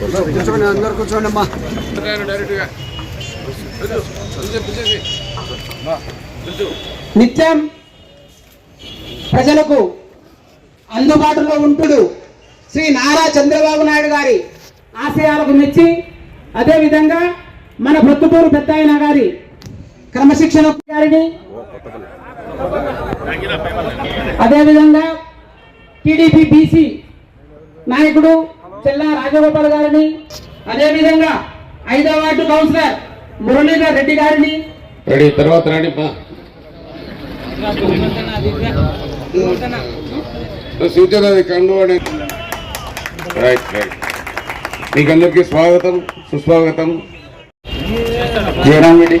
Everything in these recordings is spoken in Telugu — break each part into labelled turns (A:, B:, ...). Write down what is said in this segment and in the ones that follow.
A: కూర్చోండి అందరు కూర్చోండి అమ్మా.
B: నిత్యం ప్రజలకు అందుబాటులో ఉంటుడు శ్రీ నారా చంద్రబాబు నాయుడు గారి ఆశయాలకు మెచ్చి అదేవిధంగా మన ప్రొద్దుటూరు పెద్దాయన గారి క్రమశిక్షణ గారిని అదేవిధంగా టీడీపీ బీసీ నాయకుడు చెల్లా రాజగోపాల్ గారిని అదేవిధంగా ఐదవ వార్డు కౌన్సిలర్ మురళీధర్ రెడ్డి గారిని.
C: రెడీ తర్వాత రెడీ పా. సూచన రైట్ రైట్. మీకు అందరికీ స్వాగతం సుస్వాగతం. జయరామ్ రెడ్డి.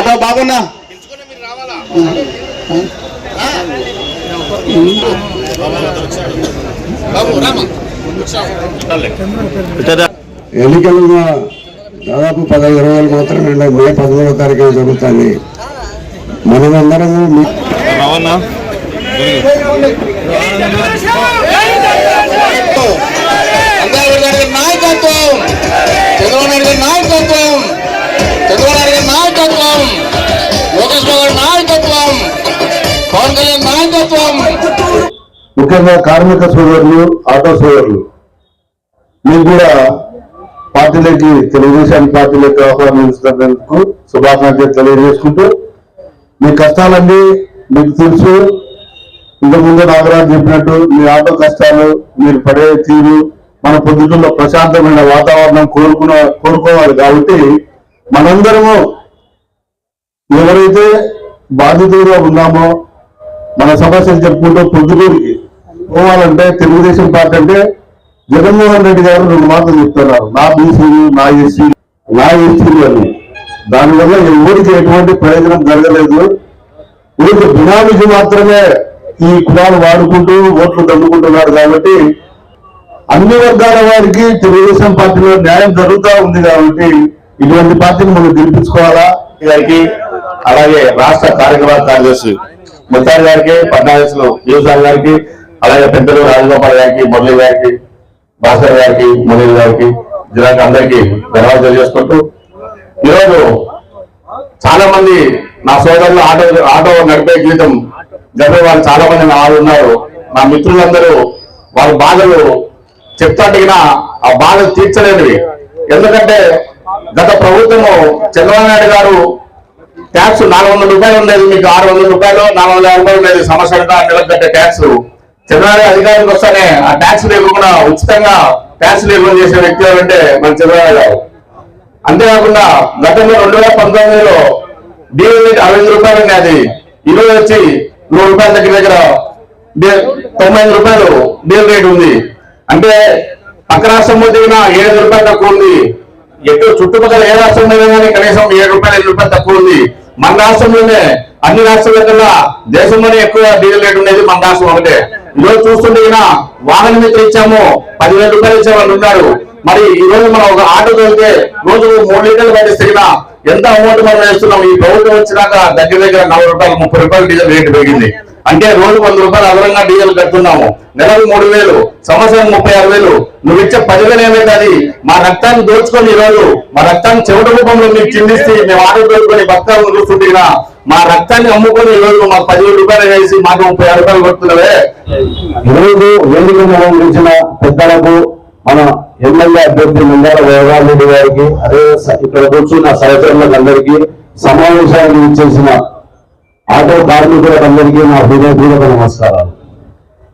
C: ఆటో బాగున్నా?
D: ఎన్నికలు దాదాపు పదహైదు రోజులు మాత్రమే ఉన్నాయి. మే పదమూడవ తారీఖు జరుగుతుంది మనమందరము
C: నాయకత్వం! చంద్రబాబు నాయుడు గారి నాయకత్వం! నాయకత్వం. లోకేష్ బాబు నాయకత్వం. పవన్ కళ్యాణ్ నాయకత్వం.
D: ముఖ్యంగా కార్మిక సోదరులు ఆటో సోదరులు. మీకు కూడా పార్టీలకి తెలుగుదేశం పార్టీలకి ఆహ్వానించినందుకు శుభాకాంక్షలు తెలియజేసుకుంటూ మీ కష్టాలన్నీ మీకు తెలుసు. ఇంతకుముందు నాగరాజు చెప్పినట్టు మీ ఆటో కష్టాలు మీరు పడే తీరు మన పొద్దుటూరులో ప్రశాంతమైన వాతావరణం కోరుకున్న కోరుకోవాలి కాబట్టి మనందరము ఎవరైతే బాధితులుగా ఉన్నామో మన సమస్యలు చెప్పుకుంటూ పొద్దుటూరికి పోవాలంటే తెలుగుదేశం పార్టీ అంటే జగన్మోహన్ రెడ్డి గారు రెండు మాటలు చెప్తున్నారు. నా బీసీలు నా ఎస్సీ నా ఎస్సీలు అని. దానివల్ల ఎవరికి ఎటువంటి ప్రయోజనం జరగలేదు. ఊరికి బినామీకి మాత్రమే ఈ కులాలు వాడుకుంటూ ఓట్లు దండుకుంటున్నారు కాబట్టి అన్ని వర్గాల వారికి తెలుగుదేశం పార్టీలో న్యాయం జరుగుతూ ఉంది కాబట్టి ఇటువంటి పార్టీని మనం గెలిపించుకోవాలా?
E: గారికి అలాగే రాష్ట్ర కార్యక్రమ కార్యదర్శి ముత్తారి గారికి పద్నాలుగు యూసాల్ గారికి అలాగే పెద్దలు రాజగోపాల్ గారికి మురళి గారికి భాస్కర్ గారికి మురళి గారికి జిల్లాకి అందరికీ ధన్యవాదాలు తెలియజేసుకుంటూ ఈరోజు చాలా మంది నా సోదరులు ఆటో ఆటో నడిపే జీవితం గడిపే వాళ్ళు చాలా మంది నా వాళ్ళు ఉన్నారు. నా మిత్రులందరూ వాళ్ళ బాధలు చెప్తాంటిగిన ఆ బాధలు తీర్చలేనివి. ఎందుకంటే గత ప్రభుత్వము చంద్రబాబు నాయుడు గారు ట్యాక్స్ నాలుగు వందల రూపాయలు ఉండేది మీకు ఆరు వందల రూపాయలు నాలుగు వందల యాభై ఉండేది. సంవత్సరంగా నెలకు కట్టే ట్యాక్స్ చంద్రబాబు అధికారికి వస్తేనే ఆ ట్యాక్స్ లేకుండా ఉచితంగా ట్యాక్స్ లేకుండా చేసే వ్యక్తి ఎవరంటే మన చంద్రబాబు గారు. అంతేకాకుండా గతంలో రెండు వేల పంతొమ్మిదిలో డీజిల్ రేట్ అరవై రూపాయలు ఉండేది ఈరోజు వచ్చి నూరు రూపాయల దగ్గర దగ్గర తొంభై రూపాయలు డీజిల్ రేట్ ఉంది. అంటే పక్క రాష్ట్రంలో దిగిన ఏడు రూపాయలు తక్కువ ఉంది. ఎటు చుట్టుపక్కల ఏ రాష్ట్రంలో కానీ కనీసం ఏడు రూపాయలు ఐదు రూపాయలు తక్కువ ఉంది. మన రాష్ట్రంలోనే అన్ని రాష్ట్రాల కన్నా దేశంలోనే ఎక్కువ డీజిల్ రేట్ ఉండేది మన రాష్ట్రం ఒకటే. ఈరోజు చూస్తుంటే ఈయన వాహన మిత్ర ఇచ్చాము పదివేల రూపాయలు ఇచ్చామని ఉన్నారు. మరి ఈ రోజు మనం ఒక ఆటో వెళ్తే రోజు మూడు లీటర్లు పట్టిస్తున్నా ఎంత అమౌంట్ మనం వేస్తున్నాం? ఈ ప్రభుత్వం వచ్చినాక దగ్గర దగ్గర నలభై రూపాయలు ముప్పై రూపాయలు డీజిల్ రేటు పెరిగింది. అంటే రోజు వంద రూపాయలు అదనంగా డీజిల్ కడుతున్నాము. నెలకు మూడు వేలు సంవత్సరం ముప్పై ఆరు వేలు. నువ్వు ఇచ్చే పదివేలు ఏమైతుంది మా రక్తాన్ని దోచుకొని ఈ రోజు మా రక్తాన్ని చెవిట రూపంలో మీకు చిందిస్తే మేము ఆటో దోచుకొని భక్తాలను చూస్తుంటున్నా మా రక్తాన్ని అమ్ముకొని ఈ రోజు మాకు పదివేలు రూపాయలు వేసి మాకు ముప్పై ఆరు రూపాయలు కొడుతున్నవే.
D: ఈరోజు వేదికను అలంకరించిన పెద్దలకు మన ఎమ్మెల్యే అభ్యర్థి ముందాల రెడ్డి గారికి అదే ఇక్కడ కూర్చున్న సహచరులందరికీ సమావేశానికి ఇచ్చేసిన ఆటో కార్మికులందరికీ నా హృదయపూర్వక నమస్కారాలు.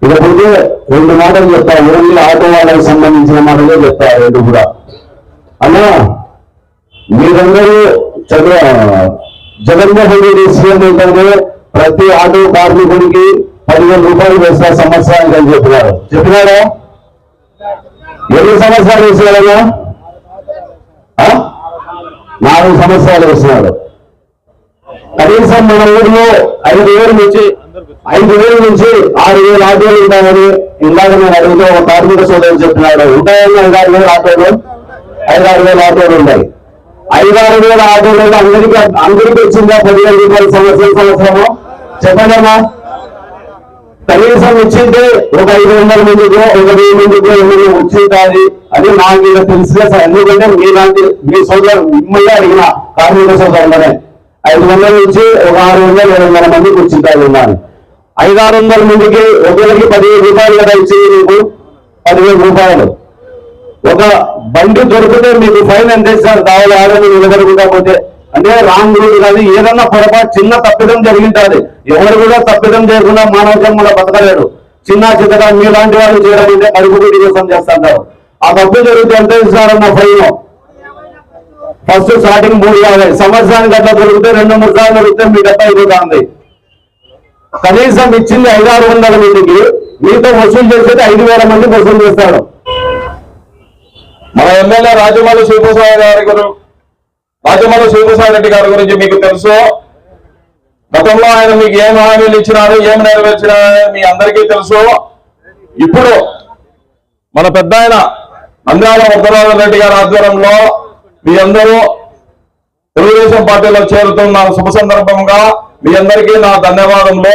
D: ఇకపోతే రెండు మాటలు చెప్తా ఓన్లీ ఆటో వాళ్ళకి సంబంధించిన మాటలే చెప్తా రెండు కూడా. అన్నా మీరందరూ చంద్ర జగన్మోహన్ రెడ్డి సీఎం ఏంటంటే ప్రతి ఆటో కార్మికుడికి పదివేల రూపాయలు వేస్తా సంవత్సరానికి అని చెప్పినారు. చెప్పినారా? ఎన్ని సంవత్సరాలు వేసినారన్నా నాలుగు సంవత్సరాలు వేసినాడు. కనీసం మన ఊరిలో ఐదు వేల నుంచి ఐదు వేల నుంచి ఆరు వేల ఆటోలు ఉంటాయని ఇందాక నేను అడుగుతూ ఒక కార్మిక సోదరుడు చెప్పినాడు. ఉంటాయని ఐదు ఆరు వేల ఆటోలు ఐదు ఆరు వేల ఆటోలు ఉన్నాయి. ఐదు ఆరు వేల ఆటోలు అందరికీ అందరికీ వచ్చిందా? పదివేల రూపాయల సంవత్సరం సంవత్సరము? చెప్పండమ్మా కనీసం వచ్చింది ఒక ఐదు వందల మందికో ఒక వెయ్యి మందికో ఏమైనా వచ్చింది అది నాకు ఇలా తెలిసిన సార్. ఎందుకంటే మీలాంటి మీ సోదరు మిమ్మల్ని అడిగిన కార్మిక సోదరులనే. ఐదు వందల నుంచి ఒక ఆరు వందల ఏడు వందల మందికి వచ్చింది ఉన్నాను ఐదు ఆరు వందల మందికి ఒకరికి పదివేలు రూపాయలు కదా ఇచ్చేది మీకు? పదివేలు రూపాయలు. ఒక బండి దొరికితే మీకు ఫైన్ ఎంత సార్ కావాలి ఆడని నిలబడుకుంటా పోతే అంటే రామ్ గురుడు కానీ ఏదన్నా పొరపాటు చిన్న తప్పిదం జరిగింటుంది. ఎవరు కూడా తప్పిదం చేయకుండా మానవ జన్మలో బతకలేడు చిన్న చిన్నగా మీలాంటి వాళ్ళు చేయడం అంటే కడుపు కోసం చేస్తుంటారు. ఆ తప్పు జరిగితే ఎంత ఇస్తారన్న ఫైన్. ఫస్ట్ స్టార్టింగ్ మూడు యాభై. సంవత్సరానికి అట్లా దొరికితే రెండు మూడు సార్లు దొరికితే మీ డబ్బా అయిపోతుంది. కనీసం ఇచ్చింది ఐదు ఆరు వందల మందికి మీతో వసూలు చేసేది ఐదు వేల మందికి వసూలు చేస్తాడు.
C: మన ఎమ్మెల్యే రాజమౌళి శివప్రసాద్ గారి రాజమౌళి శివప్రసాద్ రెడ్డి గారి గురించి మీకు తెలుసు? గతంలో ఆయన మీకు ఏం హామీలు ఇచ్చినారు ఏం నెరవేర్చినారు మీ అందరికీ తెలుసు? ఇప్పుడు మన పెద్ద ఆయన నంద్యాల ఉత్తరాజ రెడ్డి గారి ఆధ్వర్యంలో మీ అందరూ తెలుగుదేశం పార్టీలో చేరుతున్న శుభ సందర్భంగా మీ అందరికీ నా ధన్యవాదములు.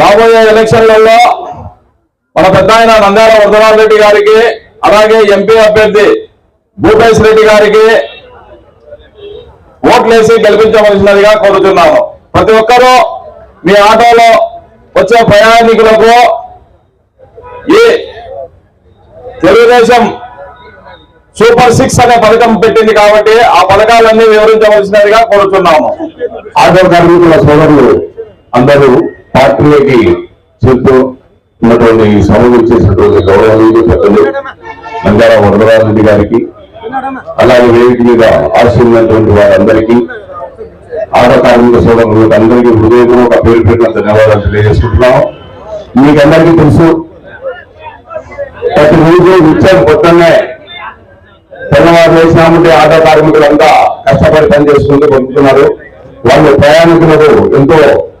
C: రాబోయే ఎలక్షన్లలో మన పెద్ద ఆయన నంద్యాల వరదరాజ రెడ్డి గారికి అలాగే ఎంపీ అభ్యర్థి భూపేశ్ రెడ్డి గారికి ఓట్లేసి గెలిపించవలసినదిగా కోరుతున్నాను ప్రతి ఒక్కరూ మీ ఆటోలో వచ్చే ప్రయాణికులకు ఈ తెలుగుదేశం సూపర్ సిక్స్ అనే పథకం పెట్టింది కాబట్టి ఆ పథకాలన్నీ వివరించవలసినదిగా కోరుతున్నాము.
D: ఆటో కార్మికుల సోదరులు అందరూ పార్టీకి చెప్తూ ఉన్నటువంటి ఈ సభకు చేసినటువంటి గౌరవనీయులు పెద్దలు నంద్యాల వరదరాజరెడ్డి గారికి అలాగే వేదిక మీద ఆశీర్వైనటువంటి వారందరికీ ఆటో కార్మిక సోదరులకు అందరికీ హృదయపూర్వక పేరు పెట్టిన ధన్యవాదాలు తెలియజేసుకుంటున్నాం మీకందరికీ తెలుసు ప్రతి రోజు నిత్యం పొద్దున్నే తెల్లవారు వేసినామంటే ఆటో కార్మికులంతా కష్టపడి పనిచేసుకుంటూ పొందుతున్నారు వాళ్ళు ప్రయాణికులకు ఎంతో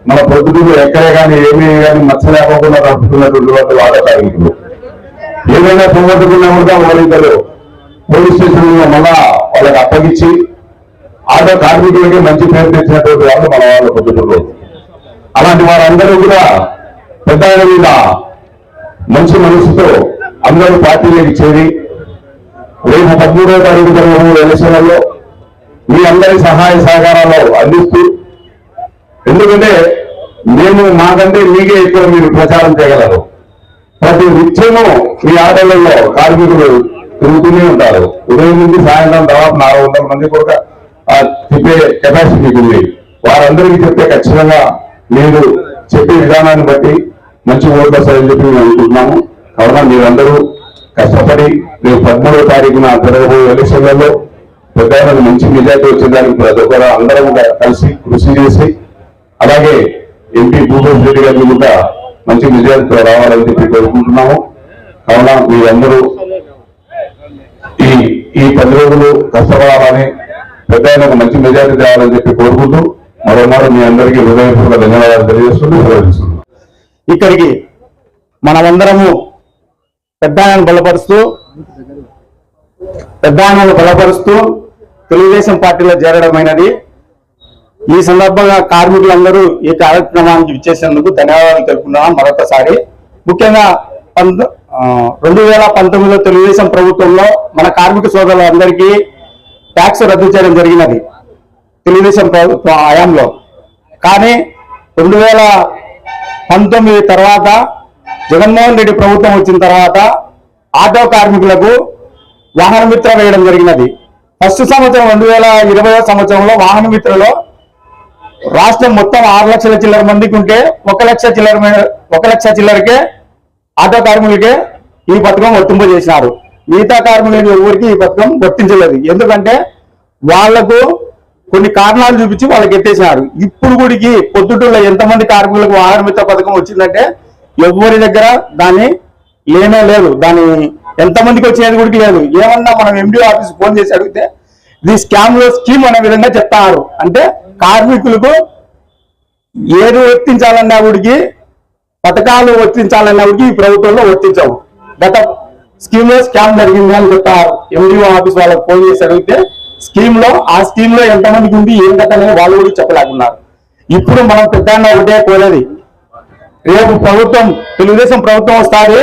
D: మన పొద్దుటూరు ఎక్కడే కానీ ఏమీ కానీ మచ్చ లేకుండా నడుపుతున్నటువంటి వాళ్ళు ఆటో కార్మికులు. ఏమైనా పోగొట్టుకున్నా కూడా వాళ్ళు పోలీస్ స్టేషన్లో మళ్ళా వాళ్ళకి అప్పగించి ఆటో కార్మికులకి మంచి పేరు తెచ్చినటువంటి వాళ్ళు మన వాళ్ళు పొద్దుటూరు అలాంటి వారందరూ కూడా పెద్ద మీద మంచి మనసుతో అందరూ పార్టీలోకి చేరి రేపు పదమూడవ తారీఖు జరగబోయే ఎలక్షన్లలో మీ అందరి సహాయ సహకారాలు అందిస్తూ ఎందుకంటే మేము మాకంటే మీకే ఎక్కువ మీరు ప్రచారం చేయగలరు. ప్రతి నిత్యము మీ ఆటలలో కార్మికులు తిరుగుతూనే ఉంటారు. ఉదయం నుంచి సాయంత్రం తర్వాత నాలుగు వందల మంది కూడా చెప్పే కెపాసిటీ ఉంది. వారందరికీ చెప్తే ఖచ్చితంగా మీరు చెప్పే విధానాన్ని బట్టి మంచి ఓట్లు వస్తాయని చెప్పి మేము అనుకుంటున్నాము. కావున మీరందరూ కష్టపడి రేపు పదమూడవ తారీఖున జరగబోయే ఎలక్షన్లలో పెద్ద మంచి మెజార్టీ వచ్చేదానికి ప్రతి ఒక్కరు అందరం కలిసి కృషి చేసి అలాగే ఎంపీ భూపేష్ రెడ్డి గారిని కూడా మంచి మెజార్టీతో రావాలని చెప్పి కోరుకుంటున్నాము. కావున మీరందరూ ఈ ఈ పది రోజులు కష్టపడాలని పెద్ద ఆయనకు మంచి మెజార్టీ తేవాలని చెప్పి కోరుకుంటూ మరోమారు మీ అందరికీ హృదయపూర్వక ధన్యవాదాలు తెలియజేస్తూ
F: ఇక్కడికి మనమందరము పెద్ద బలపరుస్తూ పెద్ద ఆయనను బలపరుస్తూ తెలుగుదేశం పార్టీలో చేరడమైనది. ఈ సందర్భంగా కార్మికులందరూ ఈ కార్యక్రమానికి ఇచ్చేసేందుకు ధన్యవాదాలు తెలుపుకున్నాం మరొకసారి. ముఖ్యంగా రెండు వేల పంతొమ్మిదిలో తెలుగుదేశం ప్రభుత్వంలో మన కార్మిక సోదరులందరికీ ట్యాక్స్ రద్దు చేయడం జరిగినది తెలుగుదేశం ప్రభుత్వ హయాంలో. కానీ రెండు వేల పంతొమ్మిది తర్వాత జగన్మోహన్ రెడ్డి ప్రభుత్వం వచ్చిన తర్వాత ఆటో కార్మికులకు వాహన మిత్ర వేయడం జరిగినది. ఫస్ట్ సంవత్సరం రెండు వేల ఇరవై సంవత్సరంలో వాహన మిత్రలో రాష్ట్రం మొత్తం ఆరు లక్షల చిల్లర మందికి ఉంటే ఒక లక్ష చిల్లర ఒక లక్ష చిల్లరకే ఆటో కార్మికులకే ఈ పథకం వర్తింపజేసినారు మిగతా కార్మికులకు ఎవరికి ఈ పథకం వర్తించలేదు. ఎందుకంటే వాళ్ళకు కొన్ని కారణాలు చూపించి వాళ్ళకి ఎత్తేసినారు. ఇప్పుడు గుడికి పొద్దుటూరులో ఎంతమంది కార్మికులకు వాహన మిత్ర పథకం వచ్చిందంటే ఎవరి దగ్గర దాన్ని లేనే లేదు. దాని ఎంతమందికి వచ్చేది గుడికి లేదు. ఏమన్నా మనం ఎండి ఆఫీస్ ఫోన్ చేసి అడిగితే ఇది స్కామ్లో స్కీమ్ అనే విధంగా చెప్తారు. అంటే కార్మికులకు ఏది వర్తించాలన్నా గుడికి పథకాలు వర్తించాలన్నా ఈ ప్రభుత్వంలో వర్తించవు. గత స్కీమ్లో స్కామ్ జరిగింది అని చెప్తారు ఎండిఓ ఆఫీస్ వాళ్ళకి ఫోన్ చేసి అడిగితే స్కీమ్లో ఆ స్కీమ్లో ఎంతమందికి ఉంది ఏం కథ అనేది వాళ్ళు కూడా చెప్పలేకున్నారు. ఇప్పుడు మనం పెద్ద ఒకటే కోరేది. రేపు ప్రభుత్వం తెలుగుదేశం ప్రభుత్వం వస్తుంది.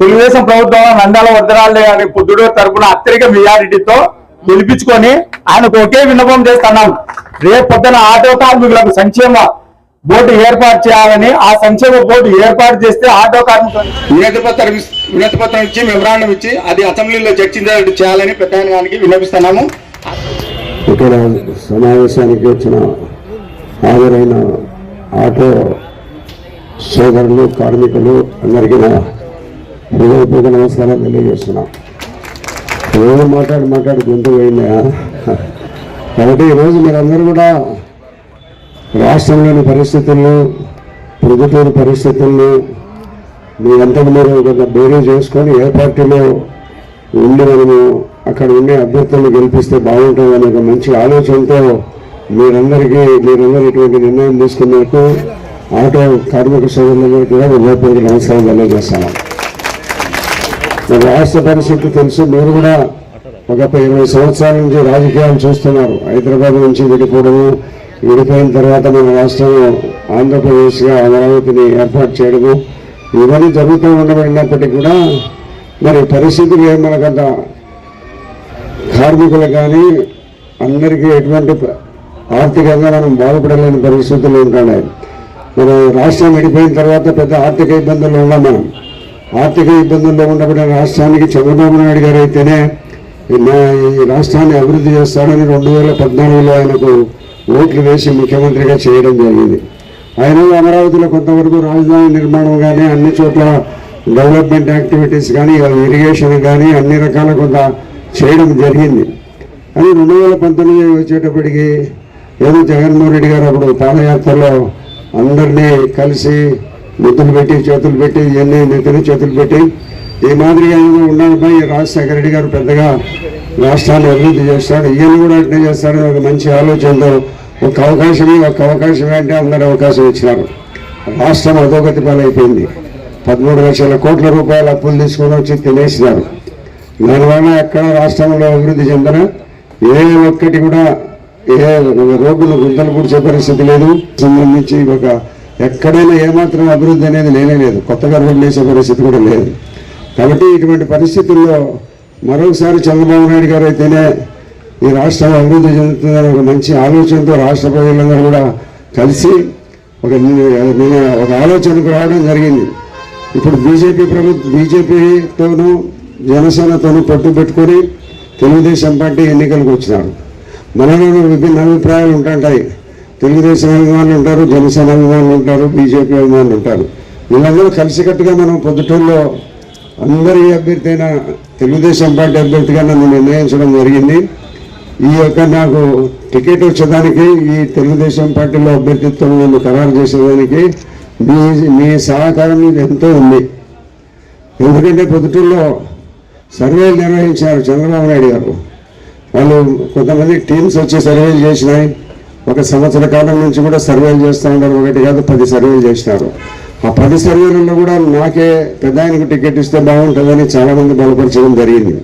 F: తెలుగుదేశం ప్రభుత్వం నందాల వద్దరాలే అని పొద్దుడు తరపున అత్యధిక మెజారిటీతో గెలిపించుకొని ఆయనకు ఒకే విన్నపం చేస్తున్నాం. రేపు పొద్దున ఆటో కార్మికులకు సంక్షేమ బోర్డు ఏర్పాటు చేయాలని ఆ సంక్షేమ బోర్డు ఏర్పాటు చేస్తే ఆటో కార్మికులు వినతి పత్రం ఇస్- వినతి పత్రం ఇచ్చి మెమరాండం ఇచ్చి అది అసెంబ్లీలో చర్చించేటట్టు చేయాలని పెద్ద గారికి విన్నపిస్తున్నాము
A: ఇక్కడ సమావేశానికి వచ్చిన హాజరైన ఆటో సోదరులు కార్మికులు అందరికీ నా హృదయపూర్వక నమస్కారం తెలియజేస్తున్నా. ఏదో మాట్లాడి మాట్లాడి గొంతు పోయిందా? కాబట్టి ఈరోజు మీరందరూ కూడా రాష్ట్రంలోని పరిస్థితుల్లో ప్రొద్దుటూరు పరిస్థితులను మీ అంతకు మీరు కొంత బేరీ చేసుకొని ఏ పార్టీలో ఉండి మనము అక్కడ ఉండే అభ్యర్థులను గెలిపిస్తే బాగుంటుంది అనే ఒక మంచి ఆలోచనతో మీరందరికీ మీరందరూ ఇటువంటి నిర్ణయం తీసుకున్నట్టు ఆటో కార్మిక సోదరులందరికీ కూడా హృదయపూర్వక నమస్కారం తెలియజేస్తాను. మరి రాష్ట్ర పరిస్థితి తెలుసు మీరు కూడా ఒక ఇరవై సంవత్సరాల నుంచి రాజకీయాలు చూస్తున్నారు. హైదరాబాద్ నుంచి విడిపోవడము విడిపోయిన తర్వాత మన రాష్ట్రం ఆంధ్రప్రదేశ్గా అమరావతిని ఏర్పాటు చేయడము ఇవన్నీ జరుగుతూ ఉండబడినప్పటికీ కూడా మరి పరిస్థితులు ఏం మనకంత కార్మికులు కానీ అందరికీ ఎటువంటి ఆర్థికంగా మనం బాధపడలేని పరిస్థితులు ఉంటున్నాయి మన రాష్ట్రం విడిపోయిన తర్వాత పెద్ద ఆర్థిక ఇబ్బందులు ఉన్నాం మనం. ఆర్థిక ఇబ్బందుల్లో ఉండబడిన రాష్ట్రానికి చంద్రబాబు నాయుడు గారు అయితేనే నా- ఈ రాష్ట్రాన్ని అభివృద్ధి చేస్తాడని రెండు వేల పద్నాలుగులో ఆయనకు ఓట్లు వేసి ముఖ్యమంత్రిగా చేయడం జరిగింది. ఆయన అమరావతిలో కొంతవరకు రాజధాని నిర్మాణం కానీ అన్ని చోట్ల డెవలప్మెంట్ యాక్టివిటీస్ కానీ ఇరిగేషన్ కానీ అన్ని రకాల కొంత చేయడం జరిగింది. అని రెండు వేల పంతొమ్మిది వచ్చేటప్పటికి ఏదో జగన్మోహన్ రెడ్డి గారు అప్పుడు పాదయాత్రలో అందరినీ కలిసి ముద్దులు పెట్టి చేతులు పెట్టి ఇవన్నీ నెత్తిన చేతులు పెట్టి ఈ మాదిరిగా ఏదో ఉండాలిపై రాజశేఖర రెడ్డి గారు పెద్దగా రాష్ట్రాన్ని అభివృద్ధి చేస్తాడు. ఈయన కూడా అట్నే చేస్తాడని ఒక మంచి ఆలోచనతో ఒక అవకాశమే ఒక అవకాశమే అంటే అందరూ అవకాశం ఇచ్చినారు. రాష్ట్రం అధోగతి పాలైపోయింది. పదమూడు లక్షల కోట్ల రూపాయల అప్పులు తీసుకొని వచ్చి తినేసినారు. దానివల్ల ఎక్కడ రాష్ట్రంలో అభివృద్ధి చెందన? ఏ ఒక్కటి కూడా ఏ రోగులు గుంతలు పూడ్చే పరిస్థితి లేదు. సంబంధించి ఒక ఎక్కడైనా ఏమాత్రం అభివృద్ధి అనేది లేనే లేదు. కొత్తగా రోడ్లు వేసే పరిస్థితి కూడా లేదు. కాబట్టి ఇటువంటి పరిస్థితుల్లో మరొకసారి చంద్రబాబు నాయుడు గారు అయితేనే ఈ రాష్ట్రం అభివృద్ధి చెందుతుందని ఒక మంచి ఆలోచనతో రాష్ట్ర ప్రజలందరూ కూడా కలిసి ఒక నేను ఒక ఆలోచనకు రావడం జరిగింది. ఇప్పుడు బీజేపీ ప్రభుత్వం బీజేపీతోనూ జనసేనతోనూ పట్టు పెట్టుకొని తెలుగుదేశం పార్టీ ఎన్నికలకు వచ్చినారు. మనలోనూ విభిన్న అభిప్రాయాలు ఉంటుంటాయి. తెలుగుదేశం అభిమానులు ఉంటారు జనసేన అభిమానులు ఉంటారు బీజేపీ అభిమానులు ఉంటారు. వీళ్ళందరూ కలిసికట్టుగా మనం పొద్దుటూరులో అందరి అభ్యర్థి అయిన తెలుగుదేశం పార్టీ అభ్యర్థిగా నన్ను నిర్ణయించడం జరిగింది. ఈ యొక్క నాకు టికెట్ వచ్చేదానికి ఈ తెలుగుదేశం పార్టీలో అభ్యర్థిత్వం నన్ను ఖరారు చేసేదానికి మీ మీ సహకారం ఎంతో ఉంది. ఎందుకంటే పొద్దుటూరులో సర్వేలు నిర్వహించారు చంద్రబాబు నాయుడు గారు. వాళ్ళు కొంతమంది టీమ్స్ వచ్చి సర్వేలు చేసినాయి. ఒక సంవత్సర కాలం నుంచి కూడా సర్వేలు చేస్తూ ఉన్నారు ఒకటి కాదు పది సర్వేలు చేసినారు. ఆ పది సర్వేలలో కూడా నాకే పెద్ద ఆయనకు టికెట్ ఇస్తే బాగుంటుందని చాలా మంది బలపరచడం జరిగింది.